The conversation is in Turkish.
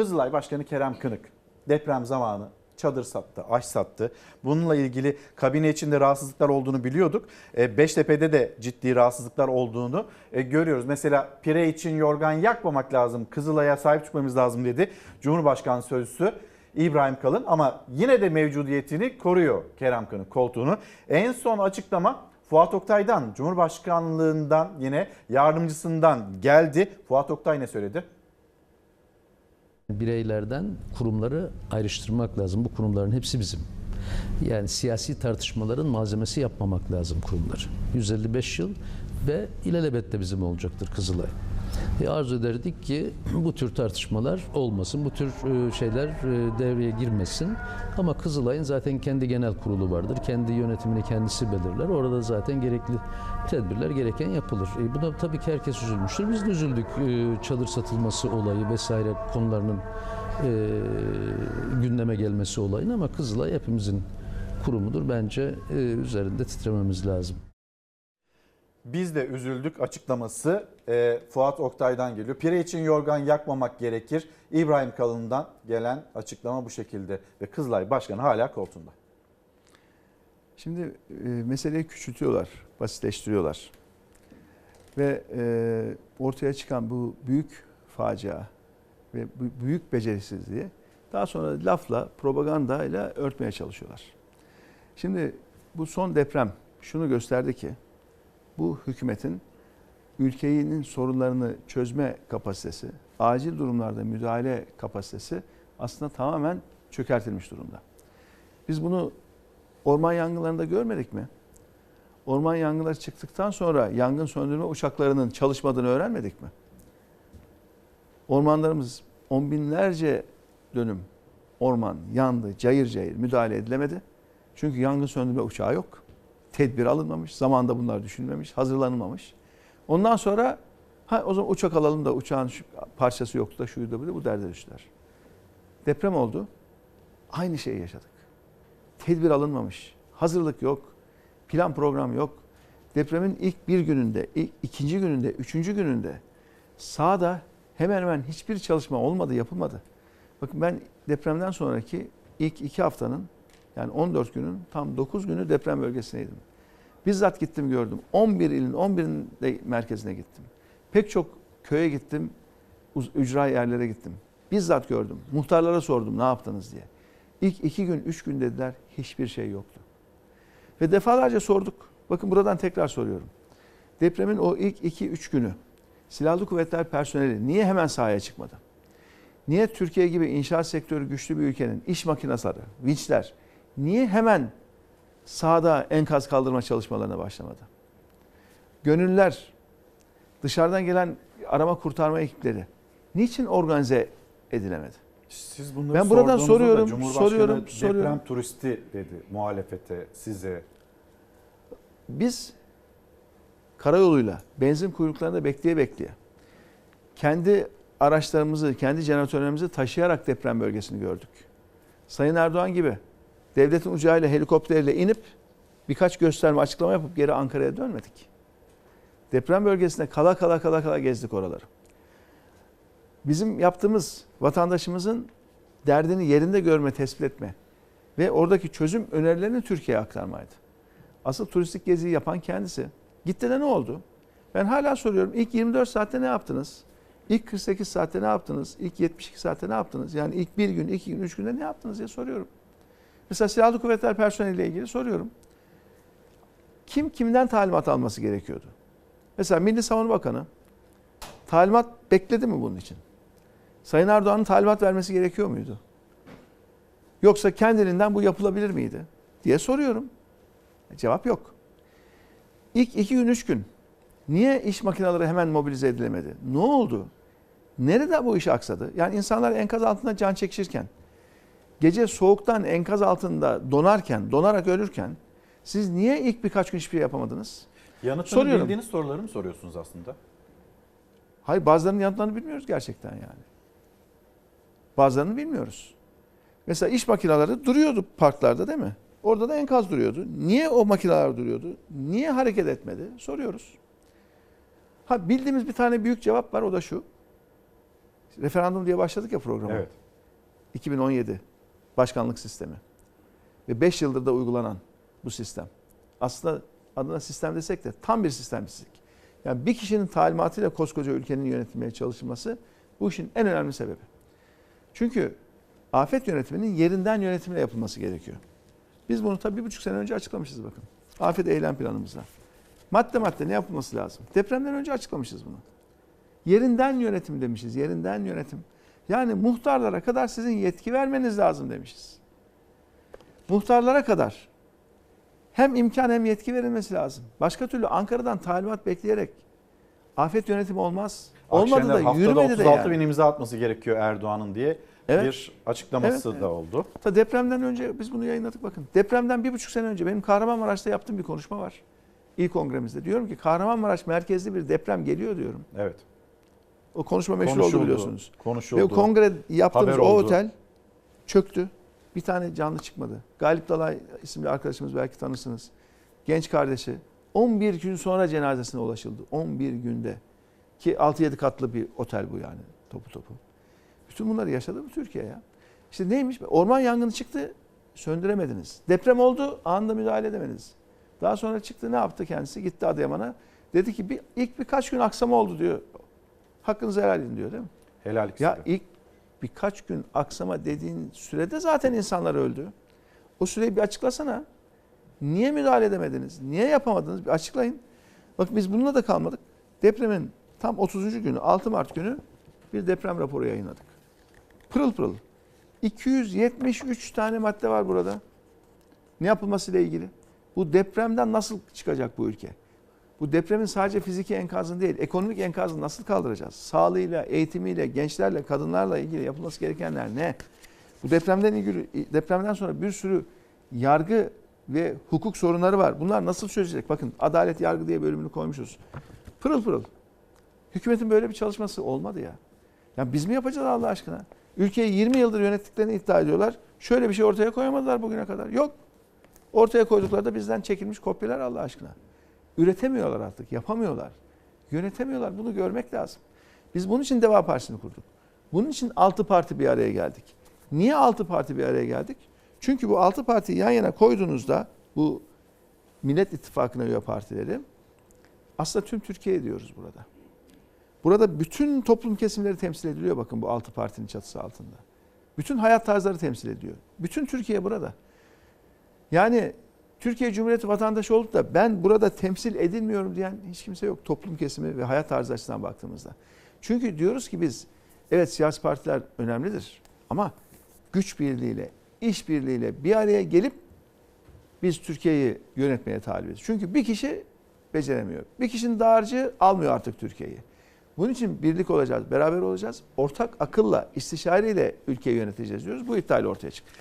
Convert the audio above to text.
Kızılay Başkanı Kerem Kınık deprem zamanı çadır sattı, aş sattı. Bununla ilgili kabine içinde rahatsızlıklar olduğunu biliyorduk. E, Beştepe'de de ciddi rahatsızlıklar olduğunu e, görüyoruz. Mesela pire için yorgan yakmamak lazım, Kızılay'a sahip çıkmamız lazım dedi Cumhurbaşkanı Sözcüsü. İbrahim Kalın ama yine de mevcudiyetini koruyor Kerem Kınık koltuğunu. En son açıklama Fuat Oktay'dan, Cumhurbaşkanlığından yine yardımcısından geldi. Fuat Oktay ne söyledi? Bireylerden kurumları ayrıştırmak lazım. Bu kurumların hepsi bizim. Yani siyasi tartışmaların malzemesi yapmamak lazım kurumları. 155 yıl ve ilelebet de bizim olacaktır Kızılay. E arzu ederdik ki bu tür tartışmalar olmasın, bu tür e, şeyler e, devreye girmesin. Ama Kızılay'ın zaten kendi genel kurulu vardır. Kendi yönetimini kendisi belirler. Orada zaten gerekli tedbirler gereken yapılır. E, buna tabii ki herkes üzülmüştür. Biz de üzüldük e, çadır satılması olayı vesaire konularının e, gündeme gelmesi olayın ama Kızılay hepimizin kurumudur. Bence e, üzerinde titrememiz lazım. Biz de üzüldük açıklaması e, Fuat Oktay'dan geliyor. Pire için yorgan yakmamak gerekir. İbrahim Kalın'dan gelen açıklama bu şekilde. Ve Kızılay Başkanı hala koltuğunda. Şimdi e, meseleyi küçültüyorlar, basitleştiriyorlar. Ve e, ortaya çıkan bu büyük facia ve bu büyük becerisizliği daha sonra lafla, propagandayla örtmeye çalışıyorlar. Şimdi bu son deprem şunu gösterdi ki bu hükümetin ülkenin sorunlarını çözme kapasitesi, acil durumlarda müdahale kapasitesi aslında tamamen çökertilmiş durumda. Biz bunu orman yangınlarında görmedik mi? Orman yangınları çıktıktan sonra yangın söndürme uçaklarının çalışmadığını öğrenmedik mi? Ormanlarımız on binlerce dönüm orman yandı, cayır cayır müdahale edilemedi. Çünkü yangın söndürme uçağı yok. Tedbir alınmamış, zamanda bunlar düşünülmemiş, hazırlanılmamış. Ondan sonra ha o zaman uçak alalım da uçağın şu parçası yoktu da şuydu bu bu derde düştüler. Deprem oldu. Aynı şeyi yaşadık. Tedbir alınmamış. Hazırlık yok. Plan program yok. Depremin ilk bir gününde, ilk ikinci gününde, üçüncü gününde sahada hemen hemen hiçbir çalışma olmadı, yapılmadı. Bakın ben depremden sonraki ilk iki haftanın yani 14 günün tam 9 günü deprem bölgesindeydim. Bizzat gittim gördüm. 11 ilin 11'in de merkezine gittim. Pek çok köye gittim, ücra yerlere gittim. Bizzat gördüm. Muhtarlara sordum ne yaptınız diye. İlk iki gün, üç gün dediler hiçbir şey yoktu. Ve defalarca sorduk. Bakın buradan tekrar soruyorum. Depremin o ilk iki, üç günü silahlı kuvvetler personeli niye hemen sahaya çıkmadı? Niye Türkiye gibi inşaat sektörü güçlü bir ülkenin iş makineleri, vinçler niye hemen sahada enkaz kaldırma çalışmalarına başlamadı? Gönüllüler, dışarıdan gelen arama kurtarma ekipleri niçin organize edilemedi? Siz bunları Ben buradan soruyorum, Cumhurbaşkanı soruyorum, deprem soruyorum. turisti dedi muhalefete, size. Biz karayoluyla benzin kuyruklarında bekleye bekleye kendi araçlarımızı, kendi jeneratörlerimizi taşıyarak deprem bölgesini gördük. Sayın Erdoğan gibi devletin uçağıyla helikopterle inip birkaç gösterme açıklama yapıp geri Ankara'ya dönmedik. Deprem bölgesinde kala kala kala kala gezdik oraları. Bizim yaptığımız vatandaşımızın derdini yerinde görme, tespit etme ve oradaki çözüm önerilerini Türkiye'ye aktarmaydı. Asıl turistik geziyi yapan kendisi. Gitti de ne oldu? Ben hala soruyorum. İlk 24 saatte ne yaptınız? İlk 48 saatte ne yaptınız? İlk 72 saatte ne yaptınız? Yani ilk bir gün, iki gün, üç günde ne yaptınız diye soruyorum. Mesela silahlı kuvvetler personeliyle ilgili soruyorum. Kim kimden talimat alması gerekiyordu? Mesela Milli Savunma Bakanı talimat bekledi mi bunun için? Sayın Erdoğan'ın talimat vermesi gerekiyor muydu? Yoksa kendiliğinden bu yapılabilir miydi? diye soruyorum. Cevap yok. İlk iki gün, üç gün niye iş makineleri hemen mobilize edilemedi? Ne oldu? Nerede bu iş aksadı? Yani insanlar enkaz altında can çekişirken, gece soğuktan enkaz altında donarken, donarak ölürken siz niye ilk birkaç gün hiçbir şey yapamadınız? Yanıtını Soruyorum. bildiğiniz soruları mı soruyorsunuz aslında? Hayır bazılarının yanıtlarını bilmiyoruz gerçekten yani. Bazılarını bilmiyoruz. Mesela iş makineleri duruyordu parklarda değil mi? Orada da enkaz duruyordu. Niye o makineler duruyordu? Niye hareket etmedi? Soruyoruz. Ha bildiğimiz bir tane büyük cevap var o da şu. Referandum diye başladık ya programa. Evet. 2017 başkanlık sistemi. Ve 5 yıldır da uygulanan bu sistem. Aslında adına sistem desek de tam bir sistemsizlik. Yani bir kişinin talimatıyla koskoca ülkenin yönetilmeye çalışılması bu işin en önemli sebebi. Çünkü afet yönetiminin yerinden yönetimle yapılması gerekiyor. Biz bunu tabii bir buçuk sene önce açıklamışız bakın. Afet eylem planımızda. Madde madde ne yapılması lazım? Depremden önce açıklamışız bunu. Yerinden yönetim demişiz. Yerinden yönetim. Yani muhtarlara kadar sizin yetki vermeniz lazım demişiz. Muhtarlara kadar hem imkan hem yetki verilmesi lazım. Başka türlü Ankara'dan talimat bekleyerek afet yönetimi olmaz. Olmadı Akşener da yürümedi de 36 yani. bin imza atması gerekiyor Erdoğan'ın diye Evet. bir açıklaması Evet, da evet. oldu. Ta depremden önce biz bunu yayınladık bakın. Depremden bir buçuk sene önce benim Kahramanmaraş'ta yaptığım bir konuşma var. İl kongremizde. Diyorum ki Kahramanmaraş merkezli bir deprem geliyor diyorum. Evet. O konuşma meşhur Konuşuldu, oldu biliyorsunuz. Ve Konuşuldu. o kongre yaptığımız Haber o oldu. otel çöktü. Bir tane canlı çıkmadı. Galip Dalay isimli arkadaşımız belki tanırsınız. Genç kardeşi. 11 gün sonra cenazesine ulaşıldı. 11 günde. Ki 6-7 katlı bir otel bu yani topu topu. Bütün bunları yaşadı mı Türkiye ya? İşte neymiş? Orman yangını çıktı, söndüremediniz. Deprem oldu, anında müdahale edemediniz. Daha sonra çıktı ne yaptı kendisi? Gitti Adıyaman'a. Dedi ki bir, ilk birkaç gün aksama oldu diyor. Hakkınızı helal edin diyor değil mi? Helallik Ya ilk birkaç gün aksama dediğin sürede zaten insanlar öldü. O süreyi bir açıklasana. Niye müdahale edemediniz? Niye yapamadınız? Bir açıklayın. Bak biz bununla da kalmadık. Depremin tam 30. günü 6 Mart günü bir deprem raporu yayınladık. Pırıl pırıl. 273 tane madde var burada. Ne yapılmasıyla ilgili? Bu depremden nasıl çıkacak bu ülke? Bu depremin sadece fiziki enkazını değil, ekonomik enkazını nasıl kaldıracağız? Sağlığıyla, eğitimiyle, gençlerle, kadınlarla ilgili yapılması gerekenler ne? Bu depremden ilgili depremden sonra bir sürü yargı ve hukuk sorunları var. Bunlar nasıl çözülecek? Bakın adalet yargı diye bölümünü koymuşuz. Pırıl pırıl. Hükümetin böyle bir çalışması olmadı ya. Ya biz mi yapacağız Allah aşkına? Ülkeyi 20 yıldır yönettiklerini iddia ediyorlar. Şöyle bir şey ortaya koyamadılar bugüne kadar. Yok. Ortaya koydukları da bizden çekilmiş kopyalar Allah aşkına. Üretemiyorlar artık, yapamıyorlar. Yönetemiyorlar. Bunu görmek lazım. Biz bunun için Deva Partisi'ni kurduk. Bunun için altı parti bir araya geldik. Niye altı parti bir araya geldik? Çünkü bu altı partiyi yan yana koyduğunuzda bu Millet İttifakı'na üye partileri aslında tüm Türkiye diyoruz burada. Burada bütün toplum kesimleri temsil ediliyor bakın bu altı partinin çatısı altında. Bütün hayat tarzları temsil ediyor. Bütün Türkiye burada. Yani Türkiye Cumhuriyeti vatandaşı olup da ben burada temsil edilmiyorum diyen hiç kimse yok toplum kesimi ve hayat tarzı açısından baktığımızda. Çünkü diyoruz ki biz evet siyasi partiler önemlidir ama güç birliğiyle, iş birliğiyle bir araya gelip biz Türkiye'yi yönetmeye talibiz. Çünkü bir kişi beceremiyor. Bir kişinin dağarcığı almıyor artık Türkiye'yi. Bunun için birlik olacağız, beraber olacağız. Ortak akılla, istişareyle ülkeyi yöneteceğiz diyoruz. Bu iddiayla ortaya çıktı.